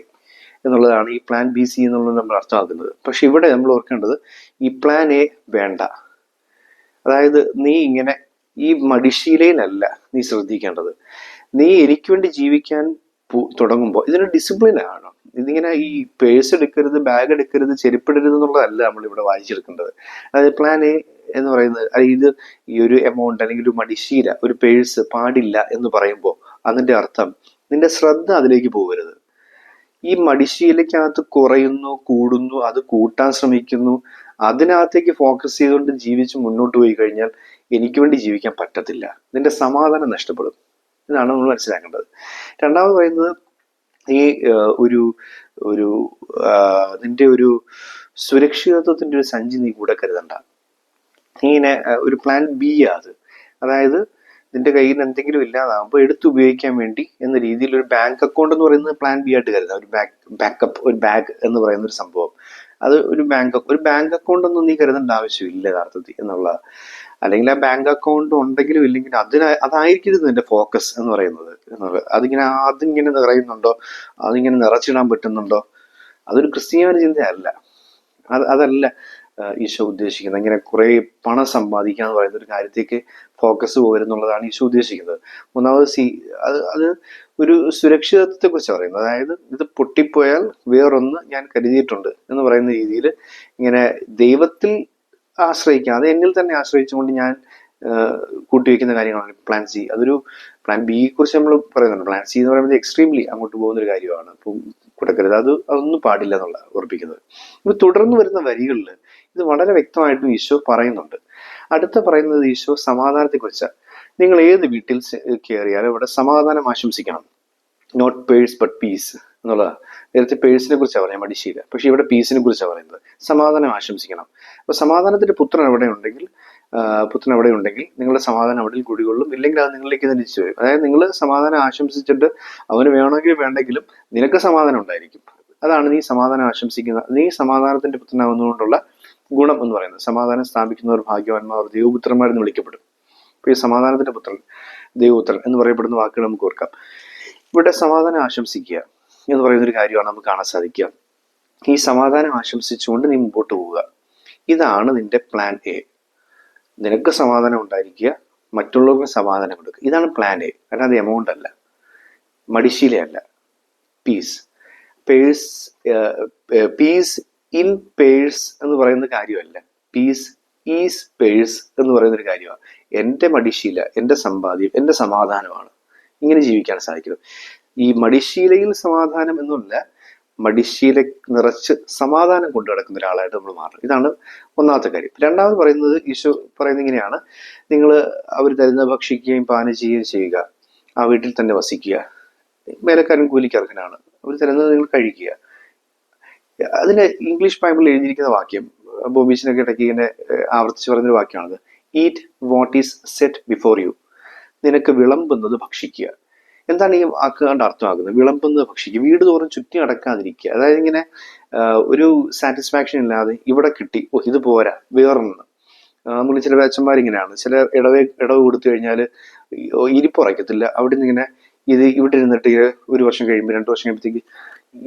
എന്നുള്ളതാണ് ഈ പ്ലാൻ ബി സി എന്നുള്ളത് നമ്മൾ അർത്ഥമാക്കുന്നത്. പക്ഷെ ഇവിടെ നമ്മൾ ഓർക്കേണ്ടത് ഈ പ്ലാൻ എ വേണ്ട. അതായത് നീ ഇങ്ങനെ ഈ മടിശീലയിലല്ല നീ ശ്രദ്ധിക്കേണ്ടത്. നീ എനിക്ക് വേണ്ടി ജീവിക്കാൻ തുടങ്ങുമ്പോൾ ഇതിന് ഡിസിപ്ലിൻ ആണ്. ഇതിങ്ങനെ ഈ പേഴ്സ് എടുക്കരുത് ബാഗ് എടുക്കരുത് ചെരുപ്പിടരുത് എന്നുള്ളതല്ല നമ്മൾ ഇവിടെ വായിച്ചെടുക്കേണ്ടത്. അതായത് പ്ലാൻ എ എന്ന് പറയുന്നത് ഇത് ഈ ഒരു എമൗണ്ട് അല്ലെങ്കിൽ ഒരു മടിശീല ഒരു പേഴ്സ് പാടില്ല എന്ന് പറയുമ്പോൾ അതിന്റെ അർത്ഥം നിന്റെ ശ്രദ്ധ അതിലേക്ക് പോകരുത്. ഈ മടിശീലയ്ക്കകത്ത് കുറയുന്നു കൂടുന്നു അത് കൂട്ടാൻ ശ്രമിക്കുന്നു അതിനകത്തേക്ക് ഫോക്കസ് ചെയ്തുകൊണ്ട് ജീവിച്ച് മുന്നോട്ട് പോയി കഴിഞ്ഞാൽ എനിക്ക് വേണ്ടി ജീവിക്കാൻ പറ്റത്തില്ല. ഇതിന്റെ സമാധാനം നഷ്ടപ്പെടും. ഇതാണ് നമ്മൾ മനസ്സിലാക്കേണ്ടത്. രണ്ടാമത് പറയുന്നത് ഈ ഒരു ഒരു നിന്റെ ഒരു സുരക്ഷിതത്വത്തിന്റെ ഒരു സഞ്ചി നീ കൂടെ കരുതണ്ട. ഇങ്ങനെ ഒരു പ്ലാൻ ബി അത്. അതായത് നിന്റെ കയ്യിൽ എന്തെങ്കിലും ഇല്ലാതാകുമ്പോൾ എടുത്ത് ഉപയോഗിക്കാൻ വേണ്ടി എന്ന രീതിയിൽ ഒരു ബാങ്ക് അക്കൗണ്ട് എന്ന് പറയുന്നത് പ്ലാൻ ബി ആയിട്ട് കരുതാം. ഒരു ബാക്ക് ബാക്കപ്പ് ഒരു ബാഗ് എന്ന് പറയുന്ന ഒരു സംഭവം. അത് ഒരു ബാങ്ക് ഒരു ബാങ്ക് അക്കൗണ്ട് ഒന്നും നീ കരുതേണ്ട ആവശ്യമില്ല യഥാർത്ഥത്തിൽ എന്നുള്ള അല്ലെങ്കിൽ ആ ബാങ്ക് അക്കൗണ്ട് ഉണ്ടെങ്കിലും ഇല്ലെങ്കിലും അതിന് അതായിരിക്കരുത് നിന്റെ ഫോക്കസ് എന്ന് പറയുന്നത്. എന്നുള്ളത്. അതിങ്ങനെ അതിങ്ങനെ നിറയുന്നുണ്ടോ? അതിങ്ങനെ നിറച്ചിടാൻ പറ്റുന്നുണ്ടോ? അതൊരു ക്രിസ്ത്യാനി ചിന്തയല്ല. അത് അതല്ല. ഈശോ ഉദ്ദേശിക്കുന്നത്. ഇങ്ങനെ കുറെ പണം സമ്പാദിക്കുക എന്ന് പറയുന്ന ഒരു കാര്യത്തേക്ക് ഫോക്കസ് പോകരുന്നുള്ളതാണ് ഈശോ ഉദ്ദേശിക്കുന്നത്. ഒന്നാമത് സി അത് അത് ഒരു സുരക്ഷിതത്വത്തെ കുറിച്ച് പറയുന്നത്. അതായത് ഇത് പൊട്ടിപ്പോയാൽ വേറൊന്ന് ഞാൻ കരുതിയിട്ടുണ്ട് എന്ന് പറയുന്ന രീതിയിൽ ഇങ്ങനെ ദൈവത്തിൽ ആശ്രയിക്കാതെ എന്നിൽ തന്നെ ആശ്രയിച്ചുകൊണ്ട് ഞാൻ കൂട്ടിവെക്കുന്ന കാര്യങ്ങളാണ് പ്ലാൻ സി അതൊരു പ്ലാൻ ബിയെ കുറിച്ച് നമ്മൾ പറയുന്നുണ്ട്. പ്ലാൻ സി എന്ന് പറയുന്നത് എക്സ്ട്രീംലി അങ്ങോട്ട് പോകുന്ന ഒരു കാര്യമാണ്. അപ്പം കൊടുക്കരുത്. അത് അതൊന്നും പാടില്ല എന്നുള്ള ഉറപ്പിക്കുന്നത്. ഇപ്പൊ തുടർന്ന് വരുന്ന വരികളിൽ ഇത് വളരെ വ്യക്തമായിട്ടും ഈശോ പറയുന്നുണ്ട്. അടുത്ത പറയുന്നത് ഈശോ സമാധാനത്തെ കുറിച്ചാണ് നിങ്ങൾ ഏത് വീട്ടിൽ കയറിയാലും ഇവിടെ സമാധാനം ആശംസിക്കണം. നോട്ട് പേഴ്സ് ബട്ട് പീസ് എന്നുള്ളതാണ് നേരത്തെ പേഴ്സിനെ കുറിച്ചാണ് പറയാം മടിശീല. പക്ഷെ ഇവിടെ പീസിനെ കുറിച്ചാണ് പറയുന്നത്. സമാധാനം ആശംസിക്കണം. അപ്പൊ സമാധാനത്തിന്റെ പുത്രൻ എവിടെ ഉണ്ടെങ്കിൽ പുത്രൻ എവിടെ ഉണ്ടെങ്കിൽ നിങ്ങളുടെ സമാധാനം അവിടെ കുടികൊള്ളും. ഇല്ലെങ്കിൽ അത് നിങ്ങളിലേക്ക് തന്നെ തിരിച്ചു വരും. അതായത് നിങ്ങൾ സമാധാനം ആശംസിച്ചിട്ട് അവന് വേണമെങ്കിലും വേണ്ടെങ്കിലും നിനക്ക് സമാധാനം ഉണ്ടായിരിക്കും. അതാണ് നീ സമാധാനം ആശംസിക്കുന്ന നീ സമാധാനത്തിന്റെ പുത്രനാവുന്നതുകൊണ്ടുള്ള ഗുണം എന്ന് പറയുന്നത്. സമാധാനം സ്ഥാപിക്കുന്നവർ ഭാഗ്യവാന്മാർ ദൈവപുത്രന്മാരെന്ന് വിളിക്കപ്പെടും. അപ്പൊ ഈ സമാധാനത്തിന്റെ പുത്രൻ ദൈവപുത്രൻ എന്ന് പറയപ്പെടുന്ന വാക്കുകൾ നമുക്ക് ഓർക്കാം. ഇവിടെ സമാധാനം ആശംസിക്കുക എന്ന് പറയുന്ന ഒരു കാര്യമാണ് നമുക്ക് കാണാൻ സാധിക്കുക. ഈ സമാധാനം ആശംസിച്ചുകൊണ്ട് നീ മുമ്പോട്ട് പോവുക. ഇതാണ് നിന്റെ പ്ലാൻ എ നിനക്ക് സമാധാനം ഉണ്ടായിരിക്കുക മറ്റുള്ളവർക്ക് സമാധാനം കൊടുക്കുക. ഇതാണ് പ്ലാൻ എ അല്ലാതെ എമൗണ്ട് അല്ല. മടിശീലയല്ല. Peace purse peace in purse എന്ന് പറയുന്ന കാര്യമല്ല. പീസ് ഈസ് പേഴ്സ് എന്ന് പറയുന്ന ഒരു കാര്യമാണ്. എന്റെ മടിശീല എന്റെ സമ്പാദ്യം എന്റെ സമാധാനമാണ്. ഇങ്ങനെ ജീവിക്കാൻ സാധിക്കുന്നത് ഈ മടിശീലയിൽ സമാധാനം എന്നല്ല മടിശീല നിറച്ച് സമാധാനം കൊണ്ടു നടക്കുന്ന ഒരാളായിട്ട് നമ്മൾ മാറണം. ഇതാണ് ഒന്നാമത്തെ കാര്യം. രണ്ടാമത് പറയുന്നത് ഈശോ പറയുന്നത് ഇങ്ങനെയാണ്. നിങ്ങൾ അവർ തരുന്ന ഭക്ഷിക്കുകയും പാനം ചെയ്യുകയും ചെയ്യുക. ആ വീട്ടിൽ തന്നെ വസിക്കുക. മേലക്കാരൻ കൂലിക്കർക്കനാണ് അവർ തരുന്നത് നിങ്ങൾ കഴിക്കുക. അതിന് ഇംഗ്ലീഷ് ബൈബിളിൽ എഴുതിയിരിക്കുന്ന വാക്യം ബോബീസിനൊക്കെ ഇടയ്ക്ക് ഇങ്ങനെ ആവർത്തിച്ച് പറയുന്നൊരു വാക്യമാണത്. Eat what is set before you നിനക്ക് വിളമ്പുന്നത് ഭക്ഷിക്കുക. എന്താണ് ഈ വാക്ക് കൊണ്ട് അർത്ഥമാക്കുന്നത്? വിളമ്പുന്നത് ഭക്ഷിക്കുക. വീട് തോറും ചുറ്റി നടക്കാതിരിക്കുക. അതായത് ഇങ്ങനെ ഒരു സാറ്റിസ്ഫാക്ഷൻ ഇല്ലാതെ ഇവിടെ കിട്ടി ഓ ഇത് പോരാ വേറൊന്ന്. നമ്മൾ ചില ബാച്ചന്മാർ ഇങ്ങനെയാണ് ചില ഇടവേ ഇടവ് കൊടുത്തു കഴിഞ്ഞാൽ ഇരിപ്പുറയ്ക്കത്തില്ല അവിടെ നിന്ന് ഇങ്ങനെ ഇത് ഇവിടെ ഇരുന്നിട്ട് ഒരു വർഷം കഴിയുമ്പോൾ രണ്ട് വർഷം കഴിയുമ്പോഴത്തേക്ക്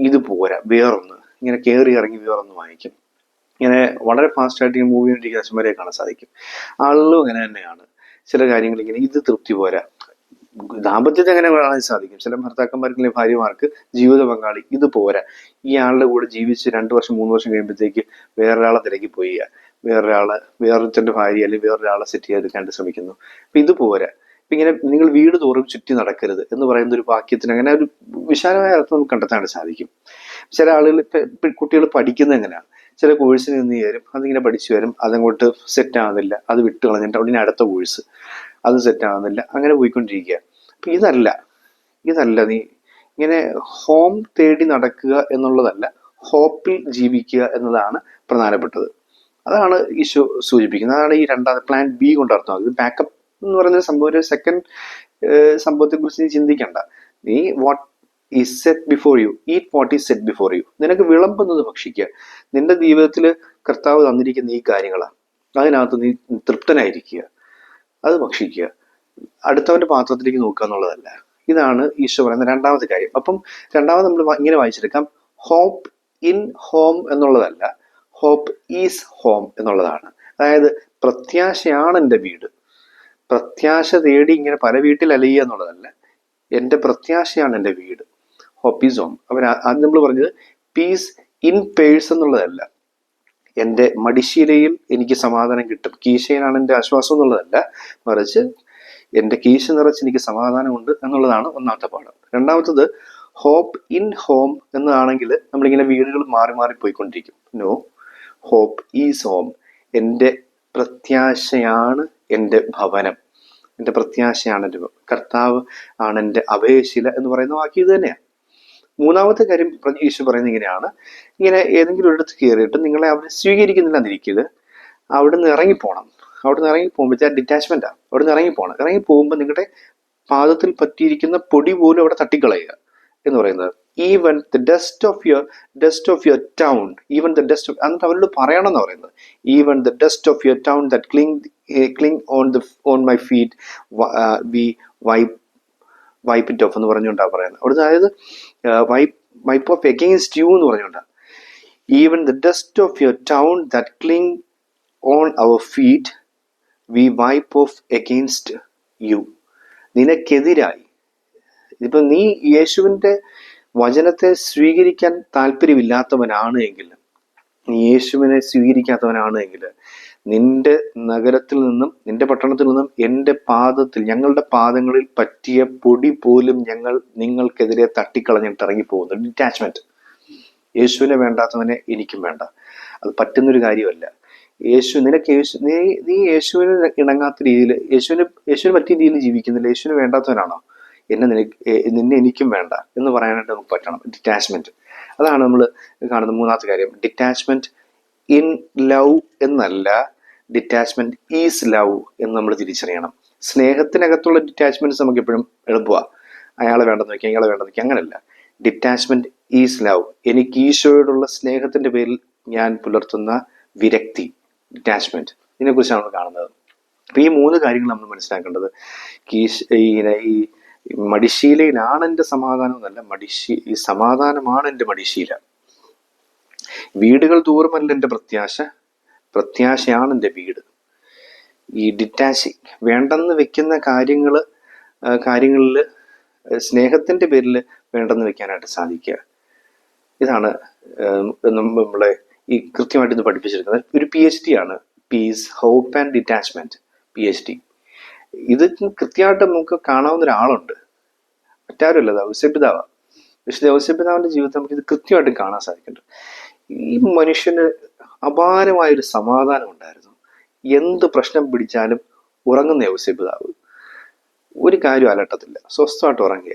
ഇത് പോരാ വേറൊന്ന്. ഇങ്ങനെ കയറി ഇറങ്ങി വിവറന്ന് വാങ്ങിക്കും. ഇങ്ങനെ വളരെ ഫാസ്റ്റായിട്ട് ഈ മൂവ് ചെയ്തിരിക്കുന്ന അച്ഛന്മാരെ കാണാൻ സാധിക്കും. ആളുകളും അങ്ങനെ തന്നെയാണ്. ചില കാര്യങ്ങൾ ഇങ്ങനെ ഇത് തൃപ്തി പോരാ. ദാമ്പത്യത്തെ അങ്ങനെ കാണാൻ സാധിക്കും. ചില ഭർത്താക്കന്മാർക്ക് ഭാര്യമാർക്ക് ജീവിത പങ്കാളി ഇത് പോരാ. ഈ ആളുടെ കൂടെ ജീവിച്ച് രണ്ട് വർഷം മൂന്ന് വർഷം കഴിയുമ്പോഴത്തേക്ക് വേറൊരാളെ തിരക്കി പോയി വേറൊരാളെ വേറൊരുത്തന്റെ ഭാര്യ അല്ലെങ്കിൽ വേറൊരാളെ സെറ്റ് ചെയ്തെടുക്കാണ്ട് ശ്രമിക്കുന്നു. അപ്പൊ ഇത് പോരാ. ഇങ്ങനെ നിങ്ങൾ വീട് തോറും ചുറ്റി നടക്കരുത് എന്ന് പറയുന്ന ഒരു വാക്യത്തിന് അങ്ങനെ ഒരു വിശാലമായ അർത്ഥം നമുക്ക് കണ്ടെത്താൻ സാധിക്കും. ചില ആളുകൾ കുട്ടികൾ പഠിക്കുന്നത് എങ്ങനെയാണ്? ചില കോഴ്സിന് നിന്ന് ചേരും അതിങ്ങനെ പഠിച്ചു വരും അതങ്ങോട്ട് സെറ്റ് ആവുന്നില്ല അത് വിട്ട് കളഞ്ഞിട്ട് അവിടെ അടുത്ത കോഴ്സ് അത് സെറ്റ് ആവുന്നില്ല അങ്ങനെ പോയിക്കൊണ്ടിരിക്കുക. അപ്പൊ ഇതല്ല ഇതല്ല നീ ഇങ്ങനെ ഹോം തേടി നടക്കുക എന്നുള്ളതല്ല ഹോപ്പിൽ ജീവിക്കുക എന്നതാണ് പ്രധാനപ്പെട്ടത്. അതാണ് ഈശോ സൂചിപ്പിക്കുന്നത്. അതാണ് ഈ രണ്ടാമത്തെ പ്ലാൻ ബി കൊണ്ട് അർത്ഥമാക്കുന്നത്. ബാക്കപ്പ് എന്ന് പറയുന്ന സംഭവം ഒരു സെക്കൻഡ് സംഭവത്തെ കുറിച്ച് നീ ചിന്തിക്കണ്ട. നീ what is set before you eat what is set before you നിനക്ക് വിളമ്പുന്നത് ഭക്ഷിക്കുക. നിന്റെ ജീവിതത്തിൽ കർത്താവ് തന്നിരിക്കുന്ന ഈ കാര്യങ്ങളാണ്. അതിനകത്ത് നീ തൃപ്തനായിരിക്കുക. അത് ഭക്ഷിക്കുക. അടുത്തവന്റെ പാത്രത്തിലേക്ക് നോക്കുക എന്നുള്ളതല്ല. ഇതാണ് ഈശോ പറയുന്ന രണ്ടാമത്തെ കാര്യം. അപ്പം രണ്ടാമത് നമ്മൾ ഇങ്ങനെ വായിച്ചെടുക്കാം. ഹോപ്പ് ഇൻ ഹോം എന്നുള്ളതല്ല. ഹോപ്പ് ഈസ് ഹോം എന്നുള്ളതാണ്. അതായത് പ്രത്യാശയാണ് എന്റെ വീട്. പ്രത്യാശ തേടി ഇങ്ങനെ പല വീട്ടിൽ അലയുക എന്നുള്ളതല്ല. എന്റെ പ്രത്യാശയാണ് എന്റെ വീട്. ഹോപ്പീസ് ഹോം അവർ ആദ്യം നമ്മൾ പറഞ്ഞത് പീസ് ഇൻ പേഴ്സ് എന്നുള്ളതല്ല. എന്റെ മടിശീലയിൽ എനിക്ക് സമാധാനം കിട്ടും. കീശയിലാണ് എന്റെ ആശ്വാസം എന്നുള്ളതല്ല. മറിച്ച് എന്റെ കീശ നിറച്ച് എനിക്ക് സമാധാനമുണ്ട് എന്നുള്ളതാണ് ഒന്നാമത്തെ പാഠം. രണ്ടാമത്തത് ഹോപ്പ് ഇൻ ഹോം എന്നതാണെങ്കിൽ നമ്മളിങ്ങനെ വീടുകൾ മാറി മാറി പോയിക്കൊണ്ടിരിക്കും. നോ ഹോപ്പ് ഈസ് ഹോം എന്റെ പ്രത്യാശയാണ് എന്റെ ഭവനം. എന്റെ പ്രത്യാശയാണ് എന്റെ കർത്താവ് ആണ് എന്റെ അഭയശില എന്ന് പറയുന്ന വാക്ക് ഇത് തന്നെയാണ്. മൂന്നാമത്തെ കാര്യം യേശു പറയുന്നത് ഇങ്ങനെയാണ്. ഇങ്ങനെ ഏതെങ്കിലും ഒരിടത്ത് കയറിയിട്ട് നിങ്ങളെ അവർ സ്വീകരിക്കുന്നില്ല എന്നിരിക്കരുത് അവിടെ നിന്ന് ഇറങ്ങിപ്പോണം. അവിടെ നിന്ന് ഇറങ്ങി പോകുമ്പോൾ ഡിറ്റാച്ച്മെന്റാണ് അവിടെ നിന്ന് ഇറങ്ങി പോകണം ഇറങ്ങി പോകുമ്പോൾ നിങ്ങളുടെ പാദത്തിൽ പറ്റിയിരിക്കുന്ന പൊടി പോലും അവിടെ തട്ടിക്കളയുക എന്ന് പറയുന്നത് even the dust of your dust of your town even the dust of എന്നിട്ട് അവരോട് പറയണം എന്ന് പറയുന്നത് even the dust of your town that cling cling on the on my feet we wipe wipe it off എന്ന് പറഞ്ഞുകൊണ്ടാണ് പറയുന്നത്. അവിടുത്തെ അതായത് wipe wipe off against you എന്ന് പറഞ്ഞുകൊണ്ടാണ് even the dust of your town that cling on our feet we wipe off against you നിനക്കെതിരായി. ഇപ്പം നീ യേശുവിന്റെ വചനത്തെ സ്വീകരിക്കാൻ താല്പര്യമില്ലാത്തവനാണ് എങ്കിൽ യേശുവിനെ സ്വീകരിക്കാത്തവനാണ് എങ്കിൽ നിന്റെ നഗരത്തിൽ നിന്നും നിന്റെ പട്ടണത്തിൽ നിന്നും എന്റെ പാദത്തിൽ ഞങ്ങളുടെ പാദങ്ങളിൽ പറ്റിയ പൊടി പോലും ഞങ്ങൾ നിങ്ങൾക്കെതിരെ തട്ടിക്കളഞ്ഞിട്ട് ഇറങ്ങി പോകുന്നു ഡിറ്റാച്ച്മെന്റ് യേശുവിനെ വേണ്ടാത്തവനെ എനിക്കും വേണ്ട. അത് പറ്റുന്നൊരു കാര്യമല്ല. യേശു നിനക്ക് യേശു നീ നീ യേശുവിന് ഇണങ്ങാത്ത രീതിയിൽ യേശുവിന് യേശുവിന് പറ്റിയ രീതിയിൽ ജീവിക്കുന്നില്ല. യേശുവിന് വേണ്ടാത്തവനാണോ? എന്നെ നിനക്ക് നിന്നെ എനിക്കും വേണ്ട എന്ന് പറയാനായിട്ട് നമുക്ക് പറ്റണം. ഡിറ്റാച്ച്മെന്റ് അതാണ് നമ്മൾ കാണുന്ന മൂന്നാമത്തെ കാര്യം. ഡിറ്റാച്ച്മെന്റ് ഇൻ ലവ് എന്നല്ല ഡിറ്റാച്ച്മെന്റ് ഈസ് ലവ് എന്ന് നമ്മൾ തിരിച്ചറിയണം. സ്നേഹത്തിനകത്തുള്ള ഡിറ്റാച്ച്മെന്റ്സ് നമുക്ക് എപ്പോഴും എളുപ്പമാണ് അയാളെ വേണ്ടെന്ന് വെക്കുക ഇയാളെ വേണ്ടെന്ന് വെക്കുക അങ്ങനെയല്ല ഡിറ്റാച്ച്മെന്റ് ഈസ് ലവ് എനിക്ക് ഈശോയോടുള്ള സ്നേഹത്തിന്റെ പേരിൽ ഞാൻ പുലർത്തുന്ന വിരക്തി ഡിറ്റാച്ച്മെന്റ് ഇതിനെക്കുറിച്ചാണ് നമ്മൾ കാണുന്നത്. അപ്പൊ ഈ മൂന്ന് കാര്യങ്ങൾ നമ്മൾ മനസ്സിലാക്കേണ്ടത്. ഈ മടിശീലയിലാണ് എന്റെ സമാധാനം എന്നല്ല മടിശീ ഈ സമാധാനമാണ് എന്റെ മടിശീല. വീടുകൾ ദൂരമല്ല എന്റെ പ്രത്യാശ പ്രത്യാശയാണ് എന്റെ വീട്. ഈ ഡിറ്റാച്ചിങ് വേണ്ടെന്ന് വെക്കുന്ന കാര്യങ്ങൾ കാര്യങ്ങളിൽ സ്നേഹത്തിന്റെ പേരിൽ വേണ്ടെന്ന് വെക്കാനായിട്ട് സാധിക്കുക. ഇതാണ് നമ്മളെ ഈ കൃത്യമായിട്ട് ഇത് പഠിപ്പിച്ചിരിക്കുന്നത്. ഒരു പി എച്ച് ഡി ആണ്. Peace hope and detachment P H D ഇത് കൃത്യമായിട്ട് നമുക്ക് കാണാവുന്ന ഒരാളുണ്ട്. മറ്റാരുമല്ല ഔസപിതാവാ വിശുദ്ധ ഔസ്യപിതാവിന്റെ ജീവിതത്തിൽ നമുക്ക് ഇത് കൃത്യമായിട്ട് കാണാൻ സാധിക്കുന്നുണ്ട്. ഈ മനുഷ്യന് അപാരമായൊരു സമാധാനം ഉണ്ടായിരുന്നു. എന്ത് പ്രശ്നം പിടിച്ചാലും ഉറങ്ങുന്ന ഔസ്യപിതാവ് ഒരു കാര്യം അലട്ടത്തില്ല. സ്വസ്ഥമായിട്ട് ഉറങ്ങിയ.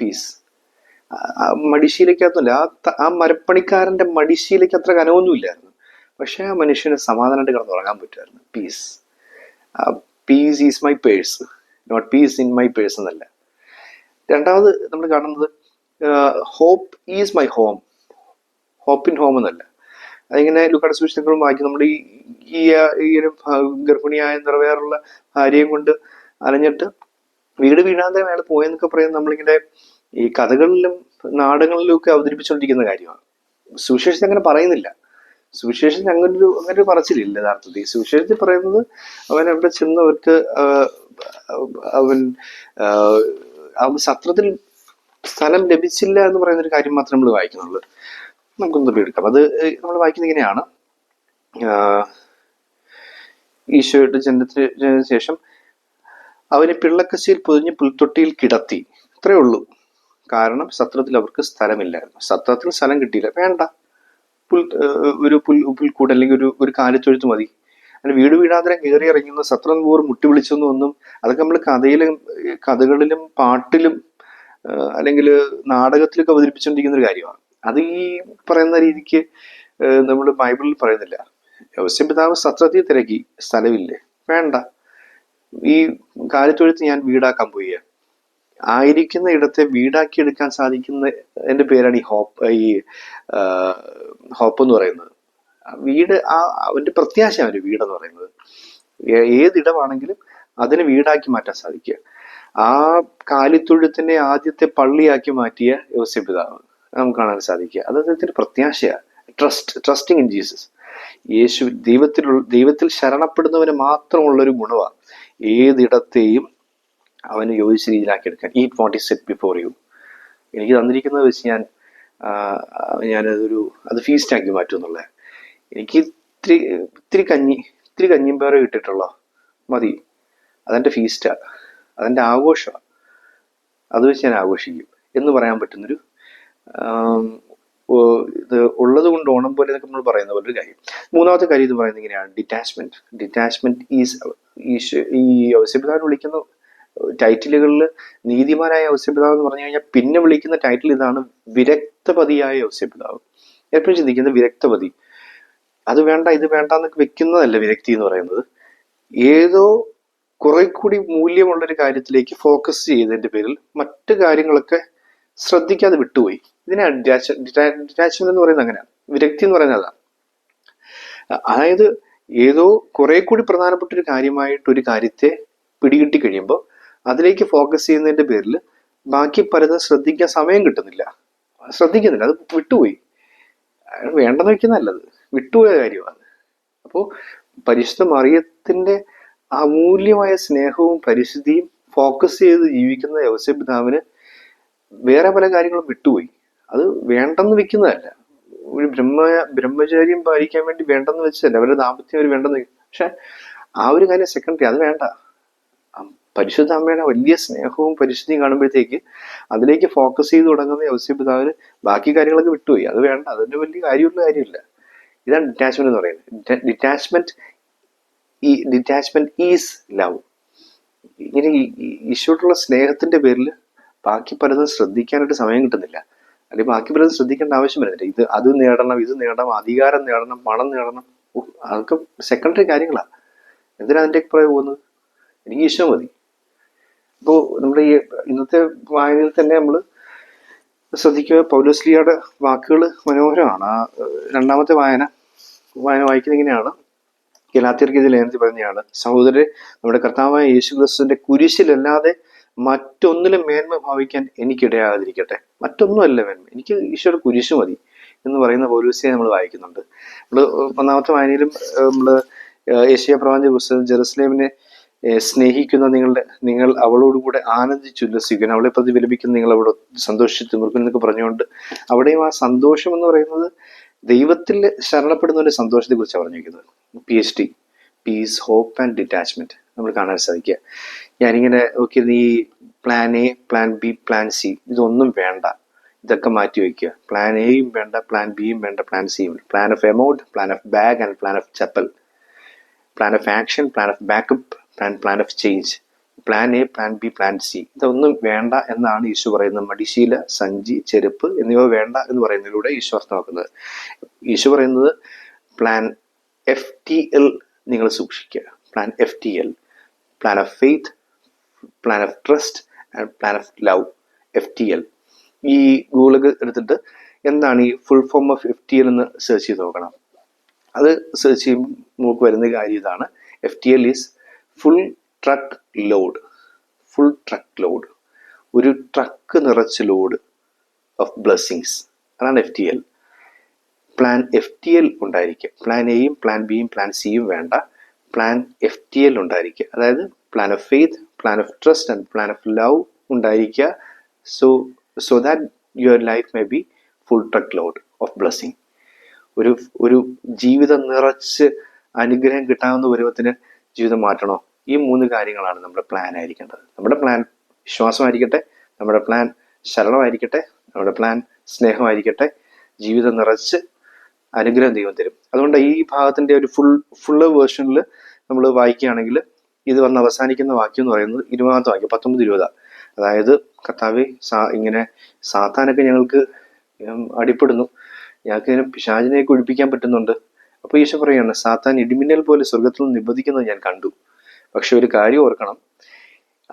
പീസ് മടിശീലയ്ക്കകത്തല്ല ആ ആ മരപ്പണിക്കാരന്റെ മടിശീലയ്ക്ക് അത്ര കനമൊന്നുമില്ലായിരുന്നു പക്ഷെ ആ മനുഷ്യന് സമാധാനമായിട്ട് കിടന്ന് ഉറങ്ങാൻ പറ്റുമായിരുന്നു. Peace peace is my purse not peace in my purse എന്നല്ല. രണ്ടാമത് നമ്മൾ കാണുന്നത് hope is my home hope in home എന്നല്ല. അതിങ്ങനെ ലുക്കാട് സൂക്ഷിച്ചും വായിക്കും. നമ്മുടെ ഈ ഈ ഒരു ഗർഭിണിയായ നിറവേറുള്ള ഭാര്യയും കൊണ്ട് അലഞ്ഞിട്ട് വീട് വീഴാതെ അയാൾ പോയെന്നൊക്കെ പറയുന്നത് നമ്മളിങ്ങനെ ഈ കഥകളിലും നാടകങ്ങളിലും ഒക്കെ അവതരിപ്പിച്ചുകൊണ്ടിരിക്കുന്ന കാര്യമാണ്. സുവിശേഷത്തിൽ അങ്ങനെ പറയുന്നില്ല. സുവിശേഷത്തിൽ അങ്ങനെ ഒരു അങ്ങനെ ഒരു പറച്ചിലില്ല യഥാർത്ഥത്തിൽ. സുവിശേഷത്തിൽ പറയുന്നത് അവൻ അവിടെ ചെന്ന് അവർക്ക് അവൻ അവൻ സത്രത്തിൽ സ്ഥലം ലഭിച്ചില്ല എന്ന് പറയുന്ന ഒരു കാര്യം മാത്രമേ നമ്മൾ വായിക്കുന്നുള്ളൂ. നമുക്കൊന്ന് എടുക്കാം. അത് നമ്മൾ വായിക്കുന്ന ഇങ്ങനെയാണ്. ഈശോയുടെ ജനത്തിന് ശേഷം അവനെ പിള്ളക്കശിയിൽ പൊതിഞ്ഞ് പുൽത്തൊട്ടിയിൽ കിടത്തി. ഇത്രയേ ഉള്ളൂ. കാരണം സത്രത്തിൽ അവർക്ക് സ്ഥലമില്ലായിരുന്നു. സത്രത്തിൽ സ്ഥലം കിട്ടിയില്ല. വേണ്ട. പുൽ ഒരു പുൽ പുൽക്കൂട് അല്ലെങ്കിൽ ഒരു ഒരു കാലിത്തൊഴുത്ത് മതി. അങ്ങനെ വീട് വീടാന്തരം കയറി ഇറങ്ങുന്ന സത്രം പോർ മുട്ടി വിളിച്ചൊന്നും ഒന്നും അതൊക്കെ നമ്മൾ കഥയിലും കഥകളിലും പാട്ടിലും അല്ലെങ്കിൽ നാടകത്തിലൊക്കെ അവതരിപ്പിച്ചുകൊണ്ടിരിക്കുന്ന ഒരു കാര്യമാണ്. അത് ഈ പറയുന്ന രീതിക്ക് നമ്മൾ ബൈബിളിൽ പറയുന്നില്ല. യോസ്യം പിതാവ് സത്രത്തിൽ തിരക്കി സ്ഥലമില്ലേ? വേണ്ട. ഈ കാലിത്തൊഴുത്ത് ഞാൻ വീടാക്കാൻ പോയി ആയിരിക്കുന്ന ഇടത്തെ വീടാക്കി എടുക്കാൻ സാധിക്കുന്ന എന്റെ പേരാണ് ഈ ഹോപ്പ് ഈ ഹോപ്പ് എന്ന് പറയുന്നത്. വീട് ആ അവന്റെ പ്രത്യാശയാണ് ഒരു വീടെന്ന് പറയുന്നത്. ഏതിടമാണെങ്കിലും അതിനെ വീടാക്കി മാറ്റാൻ സാധിക്കുക. ആ കാലിത്തൊഴുത്തിനെ ആദ്യത്തെ പള്ളിയാക്കി മാറ്റിയ യോസിപിതാവ് നമുക്ക് കാണാൻ സാധിക്കുക. അത് അദ്ദേഹത്തിന്റെ പ്രത്യാശയാണ് ട്രസ്റ്റ് ട്രസ്റ്റിംഗ് ഇൻ ജീസസ് യേശു ദൈവത്തിലുള്ള ദൈവത്തിൽ ശരണപ്പെടുന്നവന് മാത്രമുള്ളൊരു ഗുണമാണ് ഏതിടത്തെയും അവന് യോജിച്ച രീതിയിലാക്കി എടുക്കാൻ ഈ what is set before you എനിക്ക് തന്നിരിക്കുന്നത് വെച്ച് ഞാൻ ഞാനതൊരു അത് ഫീസ്റ്റാക്കി മാറ്റും എന്നുള്ളത് എനിക്ക് ഇത്തിരി ഇത്തിരി കഞ്ഞി ഇത്തിരി കഞ്ഞിയും പേരെ കിട്ടിയിട്ടുള്ള മതി അതെന്റെ ഫീസ്റ്റാണ് അതെന്റെ ആഘോഷമാണ് അത് വെച്ച് ഞാൻ ആഘോഷിക്കും എന്ന് പറയാൻ പറ്റുന്നൊരു ഇത് ഉള്ളത് കൊണ്ട് ഓണം പോലെ നമ്മൾ പറയുന്ന പോലെ ഒരു കാര്യം മൂന്നാമത്തെ കാര്യം ഇത് പറയുന്നത് ഇങ്ങനെയാണ് ഡിറ്റാച്ച്മെന്റ് ഡിറ്റാച്ച്മെന്റ് ഈസ് ഈ ഔസ്യപിതാവിനെ വിളിക്കുന്ന ടൈറ്റിലുകളിൽ നീതിമാനായ ഔസ്യപിതാവ് എന്ന് പറഞ്ഞു കഴിഞ്ഞാൽ പിന്നെ വിളിക്കുന്ന ടൈറ്റിൽ ഇതാണ് വിരക്തപതിയായ ഔസ്യപിതാവ് എപ്പോഴും ചിന്തിക്കുന്നത് വിരക്തപതി. അത് വേണ്ട ഇത് വേണ്ട എന്നൊക്കെ വെക്കുന്നതല്ല വിരക്തി എന്ന് പറയുന്നത്. ഏതോ കുറെ കൂടി മൂല്യമുള്ള ഒരു കാര്യത്തിലേക്ക് ഫോക്കസ് ചെയ്തതിന്റെ പേരിൽ മറ്റു കാര്യങ്ങളൊക്കെ ശ്രദ്ധിക്കാതെ വിട്ടുപോയി. ഇതിനാണ് ഡിറ്റാച്ച്മെന്റ് എന്ന് പറയുന്നത് അങ്ങനെയാണ്. വിരക്തി എന്ന് പറയുന്നത് അതാണ്. അതായത് ഏതോ കുറെ കൂടി പ്രധാനപ്പെട്ട ഒരു കാര്യമായിട്ട് ഒരു കാര്യത്തെ പിടികിട്ടി കഴിയുമ്പോൾ അതിലേക്ക് ഫോക്കസ് ചെയ്യുന്നതിന്റെ പേരിൽ ബാക്കി പലതും ശ്രദ്ധിക്കാൻ സമയം കിട്ടുന്നില്ല. ശ്രദ്ധിക്കുന്നില്ല. അത് വിട്ടുപോയി. വേണ്ടെന്ന് വെക്കുന്നതല്ലത് വിട്ടുപോയ കാര്യമാണ്. അപ്പോൾ പരിശുദ്ധ മറിയത്തിന്റെ അമൂല്യമായ സ്നേഹവും പരിശുദ്ധിയും ഫോക്കസ് ചെയ്ത് ജീവിക്കുന്ന യവസ്യപിതാവിന് വേറെ പല കാര്യങ്ങളും വിട്ടുപോയി. അത് വേണ്ടെന്ന് വെക്കുന്നതല്ല. ഒരു ബ്രഹ്മ ബ്രഹ്മചാര്യം പാലിക്കാൻ വേണ്ടി വേണ്ടെന്ന് വെച്ചതല്ല. അവരുടെ ദാമ്പത്യം അവർ വേണ്ടെന്ന് പക്ഷെ ആ ഒരു കാര്യം സെക്കൻഡറി അത് വേണ്ട. പരിശുദ്ധ അമ്മയുടെ വലിയ സ്നേഹവും പരിശുദ്ധിയും കാണുമ്പോഴത്തേക്ക് അതിലേക്ക് ഫോക്കസ് ചെയ്ത് തുടങ്ങുന്ന യവസ്യപിതാവിന് ബാക്കി കാര്യങ്ങളൊക്കെ വിട്ടുപോയി. അത് വേണ്ട അതിന്റെ വലിയ കാര്യമുള്ള കാര്യമില്ല. ഇതാണ് ഡിറ്റാച്ച്മെന്റ് എന്ന് പറയുന്നത്. ഡിറ്റാച്ച്മെന്റ് ഈ ഡിറ്റാച്ച്മെന്റ് ഈസ് ലവ് ഇങ്ങനെ ഈശോട്ടുള്ള സ്നേഹത്തിന്റെ പേരിൽ ബാക്കി പലതും ശ്രദ്ധിക്കാനായിട്ട് സമയം കിട്ടുന്നില്ല. അല്ലെങ്കിൽ ബാക്കി പലതും ശ്രദ്ധിക്കേണ്ട ആവശ്യം വരുന്നില്ല. ഇത് അത് നേടണം ഇത് നേടണം അധികാരം നേടണം പണം നേടണം അതൊക്കെ സെക്കൻഡറി കാര്യങ്ങളാണ് എന്തിനാ അതിന്റെ പുറകെ പോകുന്നത്? എനിക്ക് ഈശോ മതി. അപ്പോൾ നമ്മുടെ ഈ ഇന്നത്തെ വായനയിൽ തന്നെ നമ്മൾ ശ്രദ്ധിക്കുക പൗലോസ്ലിയുടെ വാക്കുകൾ മനോഹരമാണ്. ആ രണ്ടാമത്തെ വായന വായന വായിക്കുന്നത് ഇങ്ങനെയാണ് ഗലാത്തിയർക്ക് ഇത് ലേഖനത്തിൽ പറഞ്ഞതാണ് സഹോദരരെ നമ്മുടെ കർത്താവായ യേശു ക്രിസ്തുവിന്റെ കുരിശിലല്ലാതെ മറ്റൊന്നിലും മേന്മ ഭാവിക്കാൻ എനിക്കിടയാകാതിരിക്കട്ടെ. മറ്റൊന്നുമല്ല മേന്മ. എനിക്ക് ഈശോയുടെ കുരിശ് മതി എന്ന് പറയുന്ന പൗലോസിയെ നമ്മൾ വായിക്കുന്നുണ്ട്. നമ്മൾ ഒന്നാമത്തെ വായനയിലും നമ്മൾ ഏഷ്യ പ്രവാഞ്ച പുസ്തകം ജെറുസലേമിനെ സ്നേഹിക്കുന്ന നിങ്ങളുടെ നിങ്ങൾ അവളോടുകൂടെ ആനന്ദിച്ച് ഉല്ലസിക്കണം അവളെ പ്രതിഫലിപ്പിക്കുന്ന നിങ്ങൾ അവിടെ സന്തോഷിച്ചു മുറുക്കും എന്നൊക്കെ പറഞ്ഞുകൊണ്ട് അവിടെയും ആ സന്തോഷം എന്ന് പറയുന്നത് ദൈവത്തിൽ ശരണപ്പെടുന്നവന്റെ സന്തോഷത്തെ കുറിച്ച് പറഞ്ഞിരിക്കുന്നത്. P H D peace hope and detachment നമ്മൾ കാണാൻ സാധിക്കുക. ഞാനിങ്ങനെ ഓക്കെ നീ plan A plan B plan C ഇതൊന്നും വേണ്ട. ഇതൊക്കെ മാറ്റി വയ്ക്കുക. പ്ലാൻ എയും വേണ്ട പ്ലാൻ ബിയും വേണ്ട പ്ലാൻ സിയും plan of amount plan of bag and plan of chappal plan of action plan of backup plan plan of change plan A plan B plan C ഇതൊന്നും വേണ്ട എന്നാണ് ഈശോ പറയുന്നത്. മടിശീല സഞ്ചി ചെരുപ്പ് എന്നിവ വേണ്ട എന്ന് പറയുന്നതിലൂടെ ഈശോ അർത്ഥമാക്കുന്നത് ഈശോ പറയുന്നത് പ്ലാൻ എഫ് ടി എൽ നിങ്ങൾ സൂക്ഷിക്കുക. Plan F T L plan of faith plan of trust and plan of love F T L ഈ ഗൂഗിളൊക്കെ എടുത്തിട്ട് എന്താണ് ഈ full form of F T L എന്ന് സെർച്ച് ചെയ്ത് നോക്കണം. അത് സെർച്ച് ചെയ്യുമ്പോൾ നമുക്ക് വരുന്ന കാര്യം ഇതാണ്. F T L is full truck load full truck load ഒരു ട്രക്ക് നിറച്ച് ലോഡ് ഓഫ് ബ്ലെസ്സിങ്സ് അതാണ് F T L plan F T L ഉണ്ടായിരിക്കുക. പ്ലാൻ എയും പ്ലാൻ ബിയും പ്ലാൻ സിയും വേണ്ട. പ്ലാൻ എഫ് ടി എൽ ഉണ്ടായിരിക്കുക. അതായത് plan of faith plan of trust and plan of love ഉണ്ടായിരിക്കുക. So so that your life may be full truck load of blessing ഒരു ഒരു ജീവിതം നിറച്ച് അനുഗ്രഹം കിട്ടാവുന്ന പരുവത്തിന് ജീവിതം മാറ്റണോ? ഈ മൂന്ന് കാര്യങ്ങളാണ് നമ്മുടെ പ്ലാൻ ആയിരിക്കേണ്ടത്. നമ്മുടെ പ്ലാൻ വിശ്വാസമായിരിക്കട്ടെ നമ്മുടെ പ്ലാൻ ശരണമായിരിക്കട്ടെ നമ്മുടെ പ്ലാൻ സ്നേഹമായിരിക്കട്ടെ ജീവിതം നിറച്ച് അനുഗ്രഹം ദൈവം തരും. അതുകൊണ്ട് ഈ ഭാഗത്തിന്റെ ഒരു ഫുൾ ഫുള്ള് വേർഷനിൽ നമ്മൾ വായിക്കുകയാണെങ്കിൽ ഇത് വന്ന് അവസാനിക്കുന്ന വാക്യം എന്ന് പറയുന്നത് ഇരുപതാമത്തെ വാക്യം പത്തൊമ്പത് ഇരുപതാ. അതായത് കർത്താവ് സാ ഇങ്ങനെ സാത്താനൊക്കെ ഞങ്ങൾക്ക് അടിപ്പെടുന്നു. ഞങ്ങൾക്ക് ഇങ്ങനെ പിശാചിനെ ഒഴിപ്പിക്കാൻ പറ്റുന്നുണ്ട്. അപ്പൊ ഈശോ പറയാണ് സാത്താൻ ഇടിമിന്നൽ പോലെ സ്വർഗത്തിൽ നിന്ന് നിബന്ധിക്കുന്നത് ഞാൻ കണ്ടു. പക്ഷെ ഒരു കാര്യം ഓർക്കണം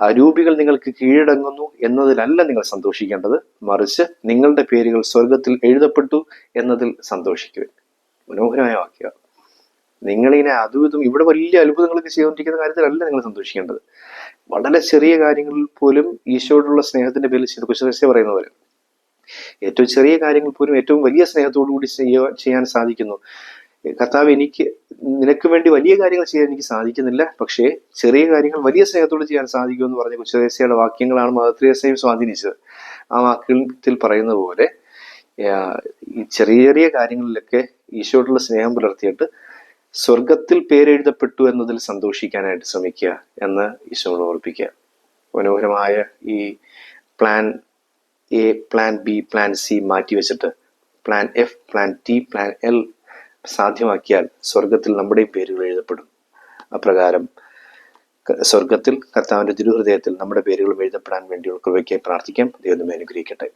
അരൂപികൾ നിങ്ങൾക്ക് കീഴടങ്ങുന്നു എന്നതിലല്ല നിങ്ങൾ സന്തോഷിക്കേണ്ടത്. മറിച്ച് നിങ്ങളുടെ പേരുകൾ സ്വർഗത്തിൽ എഴുതപ്പെട്ടു എന്നതിൽ സന്തോഷിക്കുക. മനോഹരമായ വാക്യ നിങ്ങളിങ്ങനെ അതും ഇവിടെ വലിയ അത്ഭുതങ്ങളൊക്കെ ചെയ്തുകൊണ്ടിരിക്കുന്ന കാര്യത്തിലല്ല നിങ്ങൾ സന്തോഷിക്കേണ്ടത്. വളരെ ചെറിയ കാര്യങ്ങളിൽ പോലും ഈശോയോടുള്ള സ്നേഹത്തിന്റെ പേരിൽ കുശലസ്യ പറയുന്ന പോലെ. ഏറ്റവും ചെറിയ കാര്യങ്ങൾ പോലും ഏറ്റവും വലിയ സ്നേഹത്തോടു കൂടി ചെയ്യാൻ സാധിക്കുന്നു. കർത്താവ് എനിക്ക് നിനക്ക് വേണ്ടി വലിയ കാര്യങ്ങൾ ചെയ്യാൻ എനിക്ക് സാധിക്കുന്നില്ല. പക്ഷേ ചെറിയ കാര്യങ്ങൾ വലിയ സ്നേഹത്തോട് ചെയ്യാൻ സാധിക്കുമെന്ന് പറഞ്ഞ കുശദേശയുടെ വാക്യങ്ങളാണ് മദത്രിയസയും സ്വാധീനിച്ചത്. ആ വാക്യത്തിൽ പറയുന്ന പോലെ ഈ ചെറിയ ചെറിയ കാര്യങ്ങളിലൊക്കെ ഈശോയോടുള്ള സ്നേഹം പുലർത്തിയിട്ട് സ്വർഗത്തിൽ പേരെഴുതപ്പെട്ടു എന്നതിൽ സന്തോഷിക്കാനായിട്ട് ശ്രമിക്കുക എന്ന് ഈശോയോട് ഓർപ്പിക്കുക. മനോഹരമായ ഈ plan A plan B plan C മാറ്റി വെച്ചിട്ട് plan F plan T plan L സാധ്യമാക്കിയാൽ സ്വർഗത്തിൽ നമ്മുടെ പേരുകൾ എഴുതപ്പെടും. അപ്രകാരം സ്വർഗത്തിൽ കർത്താവിന്റെ തിരുഹൃദയത്തിൽ നമ്മുടെ പേരുകൾ എഴുതപ്പെടാൻ വേണ്ടിയുള്ള കൃപയ്ക്കായി പ്രാർത്ഥിക്കാം. ദൈവം അനുഗ്രഹിക്കട്ടെ.